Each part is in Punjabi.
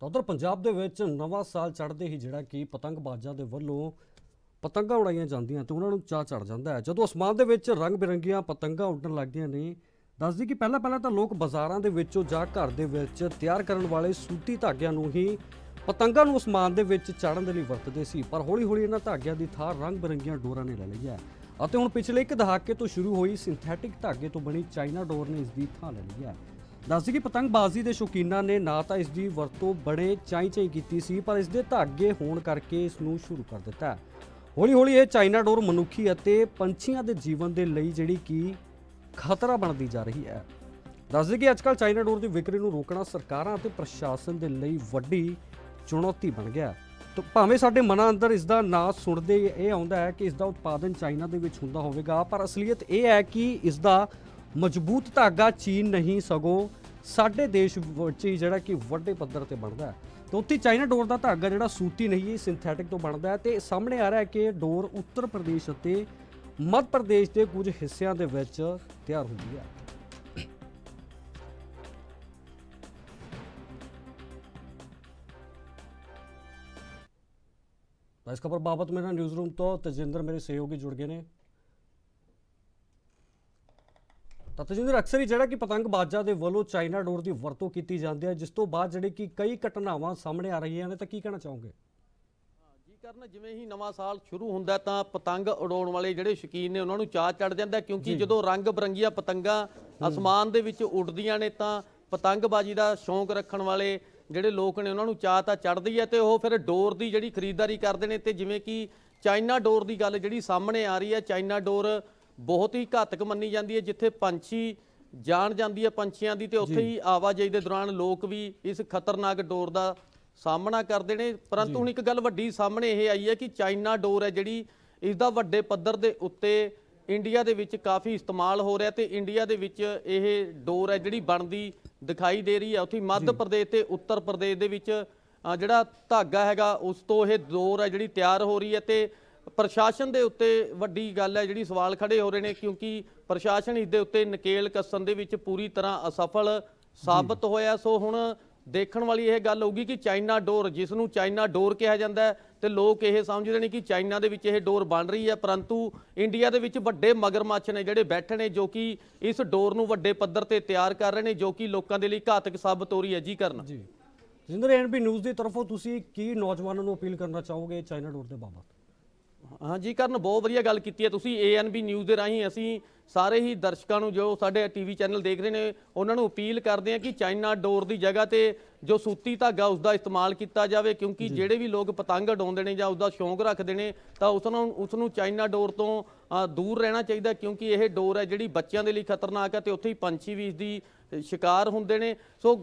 ਤਾਂ ਉਧਰ ਪੰਜਾਬ ਦੇ ਵਿੱਚ ਨਵਾਂ ਸਾਲ ਚੜ੍ਹਦੇ ਹੀ ਜਿਹੜਾ ਕਿ ਪਤੰਗਬਾਜ਼ਾਂ ਦੇ ਵੱਲੋਂ ਪਤੰਗਾਂ ਉਡਾਈਆਂ ਜਾਂਦੀਆਂ ਤੇ ਉਹਨਾਂ ਨੂੰ ਚਾਹ ਚੜ ਜਾਂਦਾ ਹੈ। ਜਦੋਂ ਅਸਮਾਨ ਦੇ ਵਿੱਚ ਰੰਗ ਬਿਰੰਗੀਆਂ ਪਤੰਗਾਂ ਉੱਡਣ ਲੱਗਦੀਆਂ ਨੇ, ਦੱਸਦੀ ਕਿ ਪਹਿਲਾਂ ਪਹਿਲਾਂ ਤਾਂ ਲੋਕ ਬਾਜ਼ਾਰਾਂ ਦੇ ਵਿੱਚੋਂ ਜਾਂ ਘਰ ਦੇ ਵਿੱਚ ਤਿਆਰ ਕਰਨ ਵਾਲੇ ਸੂਤੀ ਧਾਗਿਆਂ ਨੂੰ ਹੀ ਪਤੰਗਾਂ ਨੂੰ ਅਸਮਾਨ ਦੇ ਵਿੱਚ ਚਾੜਨ ਦੇ ਲਈ ਵਰਤਦੇ ਸੀ। ਪਰ ਹੌਲੀ-ਹੌਲੀ ਇਹਨਾਂ ਧਾਗਿਆਂ ਦੀ ਥਾਂ ਰੰਗ ਬਿਰੰਗੀਆਂ ਡੋਰਾਂ ਨੇ ਲੈ ਲਈ ਹੈ। ਅਤੇ ਹੁਣ ਪਿਛਲੇ ਇੱਕ ਦਹਾਕੇ ਤੋਂ ਸ਼ੁਰੂ ਹੋਈ ਸਿੰਥੈਟਿਕ ਧਾਗੇ ਤੋਂ ਬਣੀ ਚਾਈਨਾ ਡੋਰ ਨੇ ਇਸ ਦੀ ਥਾਂ ਲੈ ਲਈ ਹੈ। ਦੱਸਦੀ ਕਿ ਪਤੰਗਬਾਜ਼ੀ ਦੇ ਸ਼ੌਕੀਨਾਂ ਨੇ ਨਾ ਤਾਂ ਇਸ ਦੀ ਵਰਤੋਂ ਬੜੇ ਚਾਈ-ਚਾਈ ਕੀਤੀ ਸੀ, ਪਰ ਇਸ ਦੇ ਧਾਗੇ ਹੋਣ ਕਰਕੇ ਇਸ ਨੂੰ ਸ਼ੁਰੂ ਕਰ ਦਿੱਤਾ ਹੌਲੀ-ਹੌਲੀ ਇਹ ਚਾਈਨਾ ਡੋਰ ਮਨੁੱਖੀ ਅਤੇ ਪੰਛੀਆਂ ਦੇ ਜੀਵਨ ਦੇ ਲਈ ਜਿਹੜੀ ਕਿ ਖਤਰਾ ਬਣਦੀ ਜਾ ਰਹੀ ਹੈ। ਦੱਸਦੇ ਕਿ ਅੱਜਕੱਲ ਚਾਈਨਾ ਡੋਰ ਦੀ ਵਿਕਰੀ ਨੂੰ ਰੋਕਣਾ ਸਰਕਾਰਾਂ ਅਤੇ ਪ੍ਰਸ਼ਾਸਨ ਦੇ ਲਈ ਵੱਡੀ ਚੁਣੌਤੀ ਬਣ ਗਿਆ ਤਾਂ ਭਾਵੇਂ ਸਾਡੇ ਮਨਾਂ ਅੰਦਰ ਇਸ ਦਾ ਨਾਂ ਸੁਣਦੇ ਇਹ ਆਉਂਦਾ ਹੈ ਕਿ ਇਸ ਦਾ ਉਤਪਾਦਨ ਚਾਈਨਾ ਦੇ ਵਿੱਚ ਹੁੰਦਾ ਹੋਵੇਗਾ, ਪਰ ਅਸਲੀਅਤ ਇਹ ਹੈ ਕਿ ਇਸ ਦਾ ਮਜ਼ਬੂਤ ਧਾਗਾ ਚੀਨ ਨਹੀਂ ਸਗੋਂ ਸਾਡੇ ਦੇਸ਼ ਵਿੱਚ ਹੀ ਜਿਹੜਾ ਕਿ ਵੱਡੇ ਪੱਧਰ ਤੇ ਬਣਦਾ ਹੈ। ਤੇ ਉੱਥੇ ਚਾਈਨਾ ਡੋਰ ਦਾ ਧਾਗਾ ਜਿਹੜਾ ਸੂਤੀ ਨਹੀਂ ਹੈ ਸਿੰਥੈਟਿਕ ਤੋਂ ਬਣਦਾ ਹੈ ਤੇ ਸਾਹਮਣੇ ਆ ਰਿਹਾ ਹੈ ਕਿ ਡੋਰ ਉੱਤਰ ਪ੍ਰਦੇਸ਼ ਅਤੇ ਮੱਧ ਪ੍ਰਦੇਸ਼ ਦੇ ਕੁਝ ਹਿੱਸਿਆਂ ਦੇ ਵਿੱਚ ਤਿਆਰ ਹੁੰਦੀ ਹੈ। ਇਸ ਖਬਰ ਬਾਬਤ ਮੇਰੇ ਨਾਲ ਨਿਊਜ਼ ਰੂਮ ਤੋਂ ਤਜਿੰਦਰ ਮੇਰੇ ਸਹਿਯੋਗੀ ਜੁੜ ਗਏ ਨੇ। ਤਾਂ ਤਜਿੰਦਰ ਅਕਸਰ ਹੀ ਜਿਹੜਾ ਕਿ ਪਤੰਗਬਾਜ਼ਾਂ ਦੇ ਵੱਲੋਂ ਚਾਈਨਾ ਡੋਰ ਦੀ ਵਰਤੋਂ ਕੀਤੀ ਜਾਂਦੀ ਹੈ ਜਿਸ ਤੋਂ ਬਾਅਦ ਜਿਹੜੇ ਕਿ ਕਈ ਘਟਨਾਵਾਂ ਸਾਹਮਣੇ ਆ ਰਹੀਆਂ ਨੇ ਤਾਂ ਕੀ ਕਹਿਣਾ ਚਾਹੋਗੇ? ਜੀ ਕਰਨ ਜਿਵੇਂ ਹੀ ਨਵਾਂ ਸਾਲ ਸ਼ੁਰੂ ਹੁੰਦਾ ਤਾਂ ਪਤੰਗ ਉਡਾਉਣ ਵਾਲੇ ਜਿਹੜੇ ਸ਼ੌਕੀਨ ਨੇ ਉਹਨਾਂ ਨੂੰ ਚਾਹ ਚੜ ਜਾਂਦਾ ਕਿਉਂਕਿ ਜਦੋਂ ਰੰਗ ਬਰੰਗੀਆਂ ਪਤੰਗਾਂ ਅਸਮਾਨ ਦੇ ਵਿੱਚ ਉੱਡਦੀਆਂ ਨੇ ਤਾਂ ਪਤੰਗਬਾਜ਼ੀ ਦਾ ਸ਼ੌਂਕ ਰੱਖਣ ਵਾਲੇ ਜਿਹੜੇ ਲੋਕ ਨੇ ਉਹਨਾਂ ਨੂੰ ਚਾਹ ਤਾਂ ਚੜਦੀ ਹੈ ਤੇ ਉਹ ਫਿਰ ਡੋਰ ਦੀ ਜਿਹੜੀ ਖਰੀਦਦਾਰੀ ਕਰਦੇ ਨੇ ਤੇ ਜਿਵੇਂ ਕਿ ਚਾਈਨਾ ਡੋਰ ਦੀ ਗੱਲ ਜਿਹੜੀ ਸਾਹਮਣੇ ਆ ਰਹੀ ਹੈ ਚਾਈਨਾ ਡੋਰ ਬਹੁਤ ਹੀ ਘਾਤਕ ਮੰਨੀ ਜਾਂਦੀ ਹੈ ਜਿੱਥੇ ਪੰਛੀ ਜਾਣ ਜਾਂਦੀ ਹੈ ਪੰਛੀਆਂ ਦੀ ਤੇ ਉੱਥੇ ਹੀ ਆਵਾਜਾਈ ਦੇ ਦੌਰਾਨ ਲੋਕ ਵੀ ਇਸ ਖਤਰਨਾਕ ਡੋਰ ਦਾ ਸਾਹਮਣਾ ਕਰਦੇ ਨੇ। ਪਰੰਤੂ ਹੁਣ ਇੱਕ ਗੱਲ ਵੱਡੀ ਸਾਹਮਣੇ ਇਹ ਆਈ ਹੈ ਕਿ ਚਾਈਨਾ ਡੋਰ ਹੈ ਜਿਹੜੀ ਇਸ ਦਾ ਵੱਡੇ ਪੱਧਰ ਦੇ ਉੱਤੇ ਇੰਡੀਆ ਦੇ ਵਿੱਚ ਕਾਫੀ ਇਸਤੇਮਾਲ ਹੋ ਰਿਹਾ ਤੇ ਇੰਡੀਆ ਦੇ ਵਿੱਚ ਇਹ ਡੋਰ ਹੈ ਜਿਹੜੀ ਬਣਦੀ ਦਿਖਾਈ ਦੇ ਰਹੀ ਹੈ। ਉੱਥੇ ਮੱਧ ਪ੍ਰਦੇਸ਼ ਤੇ ਉੱਤਰ ਪ੍ਰਦੇਸ਼ ਦੇ ਵਿੱਚ ਜਿਹੜਾ ਧਾਗਾ ਹੈਗਾ ਉਸ ਤੋਂ ਇਹ ਡੋਰ ਹੈ ਜਿਹੜੀ ਤਿਆਰ ਹੋ ਰਹੀ ਹੈ ਤੇ ਪ੍ਰਸ਼ਾਸਨ ਦੇ ਉੱਤੇ ਵੱਡੀ ਗੱਲ ਹੈ ਜਿਹੜੀ ਸਵਾਲ ਖੜੇ ਹੋ ਰਹੇ ਨੇ ਕਿਉਂਕਿ ਪ੍ਰਸ਼ਾਸਨ ਇਸ ਦੇ ਉੱਤੇ ਨਕੇਲ ਕੱਸਣ ਦੇ ਵਿੱਚ ਪੂਰੀ ਤਰ੍ਹਾਂ ਅਸਫਲ ਸਾਬਤ ਹੋਇਆ। ਸੋ ਹੁਣ ਦੇਖਣ ਵਾਲੀ ਇਹ ਗੱਲ ਹੋਊਗੀ ਕਿ ਚਾਈਨਾ ਡੋਰ ਜਿਸ ਨੂੰ ਚਾਈਨਾ ਡੋਰ ਕਿਹਾ ਜਾਂਦਾ ਹੈ ਤੇ ਲੋਕ ਇਹ ਸਮਝਦੇ ਨੇ ਕਿ ਚਾਈਨਾ ਦੇ ਵਿੱਚ ਇਹ ਡੋਰ ਬਣ ਰਹੀ ਹੈ ਪਰੰਤੂ ਇੰਡੀਆ ਦੇ ਵਿੱਚ ਵੱਡੇ ਮਗਰਮੱਛ ਨੇ ਜਿਹੜੇ ਬੈਠੇ ਨੇ ਜੋ ਕਿ ਇਸ ਡੋਰ ਨੂੰ ਵੱਡੇ ਪੱਧਰ ਤੇ ਤਿਆਰ ਕਰ ਰਹੇ ਨੇ ਜੋ ਕਿ ਲੋਕਾਂ ਦੇ ਲਈ ਘਾਤਕ ਸਾਬਤ ਹੋ ਰਹੀ ਹੈ। ਜੀ ਕਰਨ। ਜੀ। ਤਜਿੰਦਰ ਐਨਬੀ ਨਿਊਜ਼ ਦੀ ਤਰਫੋਂ ਤੁਸੀਂ ਕੀ ਨੌਜਵਾਨਾਂ ਨੂੰ ਅਪੀਲ ਕਰਨਾ ਚਾਹੋਗੇ ਚਾਈਨਾ ਡੋਰ ਦੇ ਬਾਬਤ? ਹਾਂਜੀ ਕਰਨ ਬਹੁਤ ਵਧੀਆ ਗੱਲ ਕੀਤੀ ਹੈ ਤੁਸੀਂ। ਏਐਨਬੀ ਨਿਊਜ਼ ਦੇ ਰਾਹੀਂ ਅਸੀਂ ਸਾਰੇ ਹੀ ਦਰਸ਼ਕਾਂ ਨੂੰ ਜੋ ਸਾਡੇ ਟੀਵੀ ਚੈਨਲ ਦੇਖ ਰਹੇ ਨੇ ਉਹਨਾਂ ਨੂੰ ਅਪੀਲ ਕਰਦੇ ਹਾਂ ਕਿ ਚਾਈਨਾ ਡੋਰ ਦੀ ਜਗ੍ਹਾ ਤੇ ਜੋ ਸੂਤੀ ਧਾਗਾ ਉਸ ਦਾ ਇਸਤੇਮਾਲ ਕੀਤਾ ਜਾਵੇ ਕਿਉਂਕਿ ਜਿਹੜੇ ਵੀ ਲੋਕ ਪਤੰਗ ਉਡਾਉਂਦੇ ਨੇ ਜਾਂ ਉਸ ਦਾ ਸ਼ੌਂਕ ਰੱਖਦੇ ਨੇ ਤਾਂ ਉਸ ਨੂੰ ਉਸ ਨੂੰ ਚਾਈਨਾ ਡੋਰ ਤੋਂ ਦੂਰ ਰਹਿਣਾ ਚਾਹੀਦਾ ਕਿਉਂਕਿ ਇਹ ਡੋਰ ਹੈ ਜਿਹੜੀ ਬੱਚਿਆਂ ਦੇ ਲਈ ਖਤਰਨਾਕ ਹੈ ਤੇ ਉੱਥੇ ਹੀ ਪੰਛੀ ਵੀ ਇਸ ਦੀ ਸ਼ਿਕਾਰ ਹੁੰਦੇ ਨੇ। ਸੋ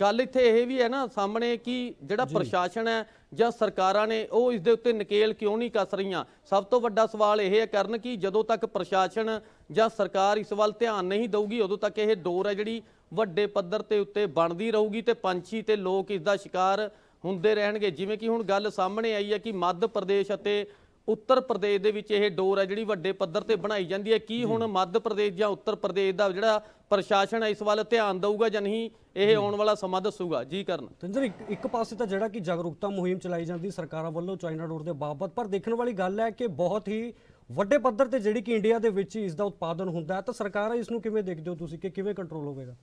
ਗੱਲ ਇੱਥੇ ਇਹ ਵੀ ਹੈ ਨਾ ਸਾਹਮਣੇ ਕਿ ਜਿਹੜਾ ਪ੍ਰਸ਼ਾਸਨ ਹੈ ਜਾਂ ਸਰਕਾਰਾਂ ਨੇ ਉਹ ਇਸ ਦੇ ਉੱਤੇ ਨਕੇਲ ਕਿਉਂ ਨਹੀਂ ਕੱਸ ਰਹੀਆਂ? ਸਭ ਤੋਂ ਵੱਡਾ ਸਵਾਲ ਇਹ ਹੈ ਕਰਨ ਕਿ ਜਦੋਂ ਤੱਕ ਪ੍ਰਸ਼ਾਸਨ ਜਾਂ ਸਰਕਾਰ ਇਸ ਵੱਲ ਧਿਆਨ ਨਹੀਂ ਦਊਗੀ ਉਦੋਂ ਤੱਕ ਇਹ ਡੋਰ ਹੈ ਜਿਹੜੀ ਵੱਡੇ ਪੱਧਰ ਤੇ ਉੱਤੇ ਬਣਦੀ ਰਹੂਗੀ ਤੇ ਪੰਛੀ ਤੇ ਲੋਕ ਇਸ ਦਾ ਸ਼ਿਕਾਰ ਹੁੰਦੇ ਰਹਿਣਗੇ। ਜਿਵੇਂ ਕਿ ਹੁਣ ਗੱਲ ਸਾਹਮਣੇ ਆਈ ਹੈ ਕਿ ਮੱਧ ਪ੍ਰਦੇਸ਼ ਅਤੇ ਉੱਤਰ ਪ੍ਰਦੇਸ਼ ਦੇ ਵਿੱਚ ਇਹ ਡੋਰ ਹੈ ਜਿਹੜੀ ਵੱਡੇ ਪੱਧਰ ਤੇ ਬਣਾਈ ਜਾਂਦੀ ਹੈ। ਕੀ ਹੁਣ ਮੱਧ ਪ੍ਰਦੇਸ਼ ਜਾਂ ਉੱਤਰ ਪ੍ਰਦੇਸ਼ ਦਾ ਜਿਹੜਾ ਪ੍ਰਸ਼ਾਸਨ ਹੈ ਇਸ ਵੱਲ ਧਿਆਨ ਦਊਗਾ ਜਾਂ ਨਹੀਂ? ਇਹ ਆਉਣ ਵਾਲਾ ਸਮਾਂ ਦੱਸੂਗਾ। ਜੀ ਕਰਨ। ਤੰਜਰ ਇੱਕ ਇੱਕ ਪਾਸੇ ਤਾਂ ਜਿਹੜਾ ਕਿ ਜਾਗਰੂਕਤਾ ਮੁਹਿੰਮ ਚਲਾਈ ਜਾਂਦੀ ਸਰਕਾਰਾਂ ਵੱਲੋਂ ਚਾਈਨਾ ਡੋਰ ਦੇ ਬਾਬਤ ਪਰ ਦੇਖਣ ਵਾਲੀ ਗੱਲ ਹੈ ਕਿ ਬਹੁਤ ਹੀ ਵੱਡੇ ਪੱਧਰ ਤੇ ਜਿਹੜੀ ਕਿ ਇੰਡੀਆ ਦੇ ਵਿੱਚ ਇਸ ਦਾ ਉਤਪਾਦਨ ਹੁੰਦਾ ਹੈ ਤਾਂ ਸਰਕਾਰਾਂ ਇਸ ਨੂੰ ਕਿਵੇਂ ਦੇਖਦੇ ਹੋ ਤੁਸੀਂ? ਕਿ ਕਿਵੇਂ ਕੰਟਰੋਲ ਹੋਵੇਗਾ?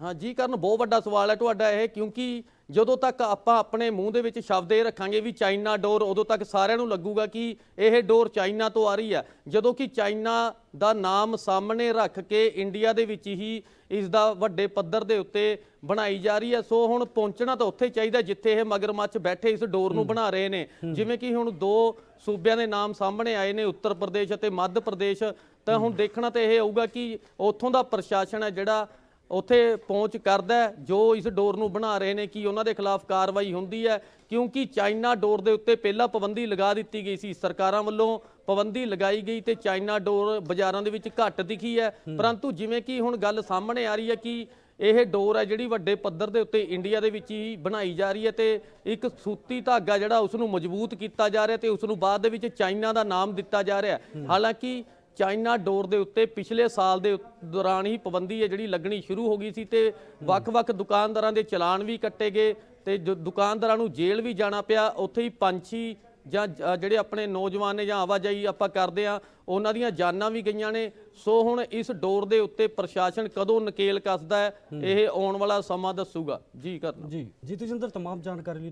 ਹਾਂ ਜੀ ਕਰਨ ਬਹੁਤ ਵੱਡਾ ਸਵਾਲ ਹੈ ਤੁਹਾਡਾ ਇਹ ਕਿਉਂਕਿ ਜਦੋਂ ਤੱਕ ਆਪਾਂ ਆਪਣੇ ਮੂੰਹ ਦੇ ਵਿੱਚ ਸ਼ਬਦ ਇਹ ਰੱਖਾਂਗੇ ਵੀ ਚਾਈਨਾ ਡੋਰ ਉਦੋਂ ਤੱਕ ਸਾਰਿਆਂ ਨੂੰ ਲੱਗੂਗਾ ਕਿ ਇਹ ਡੋਰ ਚਾਈਨਾ ਤੋਂ ਆ ਰਹੀ ਹੈ। ਜਦੋਂ ਕਿ ਚਾਈਨਾ ਦਾ ਨਾਮ ਸਾਹਮਣੇ ਰੱਖ ਕੇ ਇੰਡੀਆ ਦੇ ਵਿੱਚ ਹੀ ਇਸ ਦਾ ਵੱਡੇ ਪੱਧਰ ਦੇ ਉੱਤੇ ਬਣਾਈ ਜਾ ਰਹੀ ਹੈ। ਸੋ ਹੁਣ ਪਹੁੰਚਣਾ ਤਾਂ ਉੱਥੇ ਚਾਹੀਦਾ ਜਿੱਥੇ ਇਹ ਮਗਰਮੱਛ ਬੈਠੇ ਇਸ ਡੋਰ ਨੂੰ ਬਣਾ ਰਹੇ ਨੇ। ਜਿਵੇਂ ਕਿ ਹੁਣ ਦੋ ਸੂਬਿਆਂ ਦੇ ਨਾਮ ਸਾਹਮਣੇ ਆਏ ਨੇ ਉੱਤਰ ਪ੍ਰਦੇਸ਼ ਅਤੇ ਮੱਧ ਪ੍ਰਦੇਸ਼। ਤਾਂ ਹੁਣ ਦੇਖਣਾ ਤਾਂ ਇਹ ਹੋਊਗਾ ਕਿ ਉੱਥੋਂ ਦਾ ਪ੍ਰਸ਼ਾਸਨ ਹੈ ਜਿਹੜਾ ਉੱਥੇ ਪਹੁੰਚ ਕਰਦਾ ਜੋ ਇਸ ਡੋਰ ਨੂੰ ਬਣਾ ਰਹੇ ਨੇ ਕਿ ਉਹਨਾਂ ਦੇ ਖਿਲਾਫ ਕਾਰਵਾਈ ਹੁੰਦੀ ਹੈ ਕਿਉਂਕਿ ਚਾਈਨਾ ਡੋਰ ਦੇ ਉੱਤੇ ਪਹਿਲਾਂ ਪਾਬੰਦੀ ਲਗਾ ਦਿੱਤੀ ਗਈ ਸੀ। ਸਰਕਾਰਾਂ ਵੱਲੋਂ ਪਾਬੰਦੀ ਲਗਾਈ ਗਈ ਤੇ ਚਾਈਨਾ ਡੋਰ ਬਾਜ਼ਾਰਾਂ ਦੇ ਵਿੱਚ ਘੱਟ ਦਿਖੀ ਹੈ। ਪਰੰਤੂ ਜਿਵੇਂ ਕਿ ਹੁਣ ਗੱਲ ਸਾਹਮਣੇ ਆ ਰਹੀ ਹੈ ਕਿ ਇਹ ਡੋਰ ਹੈ ਜਿਹੜੀ ਵੱਡੇ ਪੱਧਰ ਦੇ ਉੱਤੇ ਇੰਡੀਆ ਦੇ ਵਿੱਚ ਹੀ ਬਣਾਈ ਜਾ ਰਹੀ ਹੈ ਤੇ ਇੱਕ ਸੂਤੀ ਧਾਗਾ ਜਿਹੜਾ ਉਸ ਨੂੰ ਮਜ਼ਬੂਤ ਕੀਤਾ ਜਾ ਰਿਹਾ ਤੇ ਉਸ ਨੂੰ ਬਾਅਦ ਦੇ ਵਿੱਚ ਚਾਈਨਾ ਦਾ ਨਾਮ ਦਿੱਤਾ ਜਾ ਰਿਹਾ ਹਾਲਾਂਕਿ ਚਾਈਨਾ ਡੋਰ ਦੇ ਉੱਤੇ ਪਿਛਲੇ ਸਾਲ ਦੇ ਦੌਰਾਨ ਹੀ ਪਾਬੰਦੀ ਹੈ ਜਿਹੜੀ ਲੱਗਣੀ ਸ਼ੁਰੂ ਹੋ ਗਈ ਸੀ ਤੇ ਵੱਖ-ਵੱਖ ਦੁਕਾਨਦਾਰਾਂ ਦੇ ਚਲਾਨ ਵੀ ਕੱਟੇ ਗਏ ਤੇ ਜੋ ਦੁਕਾਨਦਾਰਾਂ ਨੂੰ ਜੇਲ੍ਹ ਵੀ ਜਾਣਾ ਪਿਆ। ਉੱਥੇ ਹੀ ਪੰਛੀ ਜਾਂ ਜਿਹੜੇ ਆਪਣੇ ਨੌਜਵਾਨ ਨੇ ਜਾਂ ਆਵਾਜਾਈ ਆਪਾਂ ਕਰਦੇ ਆ ਉਹਨਾਂ ਦੀਆਂ ਜਾਨਾਂ ਵੀ ਗਈਆਂ ਨੇ। ਸੋ ਹੁਣ ਇਸ ਡੋਰ ਦੇ ਉੱਤੇ ਪ੍ਰਸ਼ਾਸਨ ਕਦੋਂ ਨਕੇਲ ਕੱਸਦਾ ਹੈ ਇਹ ਆਉਣ ਵਾਲਾ ਸਮਾਂ ਦੱਸੂਗਾ। ਜੀ ਕਰਨਾ ਜੀ ਜੀ ਤੇਜਿੰਦਰ ਤਮਾਮ ਜਾਣਕਾਰੀ ਲਈ